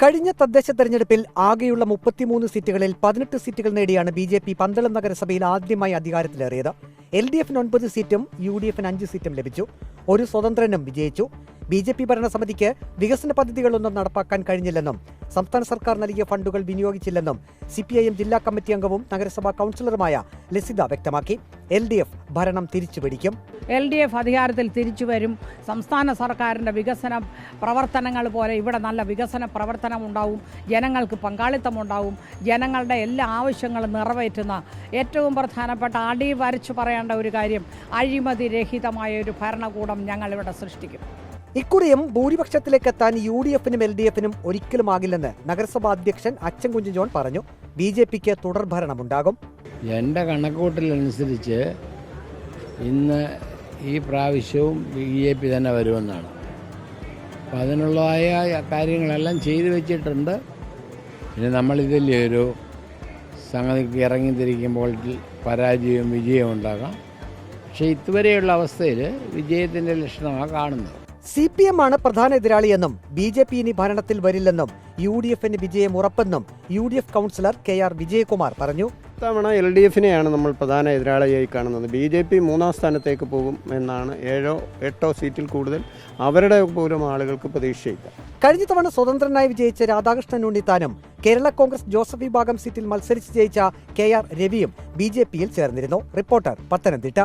കഴിഞ്ഞ തദ്ദേശ തെരഞ്ഞെടുപ്പിൽ ആകെയുള്ള മുപ്പത്തിമൂന്ന് സീറ്റുകളിൽ പതിനെട്ട് സീറ്റുകൾ നേടിയാണ് ബി ജെ പി പന്തളം നഗരസഭയിൽ ആദ്യമായി അധികാരത്തിലേറിയത്. എൽ ഡി എഫിന് ഒൻപത് സീറ്റും യു ഡി എഫിന് അഞ്ച് സീറ്റും ലഭിച്ചു. ഒരു സ്വതന്ത്രനും വിജയിച്ചു. ബി ജെ പി ഭരണസമിതിക്ക് വികസന പദ്ധതികളൊന്നും നടപ്പാക്കാൻ കഴിഞ്ഞില്ലെന്നും സംസ്ഥാന സർക്കാർ നൽകിയ ഫണ്ടുകൾ വിനിയോഗിച്ചില്ലെന്നും സി പി ഐ എം ജില്ലാ കമ്മിറ്റി അംഗവും നഗരസഭാ കൗൺസിലറുമായ ലസിത വ്യക്തമാക്കി. എൽ ഡി എഫ് ഭരണം തിരിച്ചുപിടിക്കും. എൽ ഡി എഫ് അധികാരത്തിൽ തിരിച്ചു വരും. സംസ്ഥാന സർക്കാരിന്റെ വികസന പ്രവർത്തനങ്ങൾ പോലെ ഇവിടെ നല്ല വികസന പ്രവർത്തനം ഉണ്ടാവും. ജനങ്ങൾക്ക് പങ്കാളിത്തമുണ്ടാവും ജനങ്ങളുടെ എല്ലാ ആവശ്യങ്ങളും നിറവേറ്റുന്ന ഏറ്റവും പ്രധാനപ്പെട്ട അടി വരച്ചു പറയേണ്ട ഒരു കാര്യം അഴിമതി രഹിതമായ ഒരു ഭരണകൂടം ഞങ്ങൾ ഇവിടെ സൃഷ്ടിക്കും. ഇക്കുറിയും ഭൂരിപക്ഷത്തിലേക്ക് എത്താൻ യു ഡി എഫിനും എൽ ഡി എഫിനും ഒരിക്കലുമാകില്ലെന്ന് നഗരസഭാ അധ്യക്ഷൻ അച്ഛൻകുഞ്ഞു ജോൺ പറഞ്ഞു. ബി ജെ പിക്ക് തുടർഭരണമുണ്ടാകും എന്റെ കണക്കൂട്ടലനുസരിച്ച് ഇന്ന് ഈ പ്രാവശ്യവും ബി ജെ പി തന്നെ വരുമെന്നാണ്. അപ്പം അതിനുള്ളതായ കാര്യങ്ങളെല്ലാം ചെയ്തു വെച്ചിട്ടുണ്ട്. പിന്നെ നമ്മളിതല്ലേ ഒരു സംഗതിക്ക് ഇറങ്ങിത്തിരിക്കുമ്പോൾ പരാജയവും വിജയവും ഉണ്ടാകാം. പക്ഷേ ഇതുവരെയുള്ള അവസ്ഥയിൽ വിജയത്തിന്റെ ലക്ഷണമാണ് കാണുന്നത്. സി പി എം ആണ് പ്രധാന എതിരാളിയെന്നും ബി ജെ പി ഇനി ഭരണത്തിൽ വരില്ലെന്നും യു ഡി എഫിന് വിജയം ഉറപ്പെന്നും U D F councillor K R Vijayakumar പറഞ്ഞു. ഇത്തവണ എൽ ഡി എഫിനെയാണ് നമ്മൾ പ്രധാന എതിരാളിയായി കാണുന്നത്. ബി ജെ പി മൂന്നാം സ്ഥാനത്തേക്ക് പോകും എന്നാണ് ഏഴോ എട്ടോ സീറ്റിൽ കൂടുതൽ അവരുടെ പോലും ആളുകൾക്ക് പ്രതീക്ഷയില്ല. കഴിഞ്ഞ തവണ സ്വതന്ത്രനായി വിജയിച്ച രാധാകൃഷ്ണൻ ഉണ്ണിത്താനും കേരള കോൺഗ്രസ് ജോസഫ് വിഭാഗം സീറ്റിൽ മത്സരിച്ച് ജയിച്ച കെ ആർ രവിയും ബി ജെ പിയിൽ ചേർന്നിരുന്നു. റിപ്പോർട്ടർ പത്തനംതിട്ട.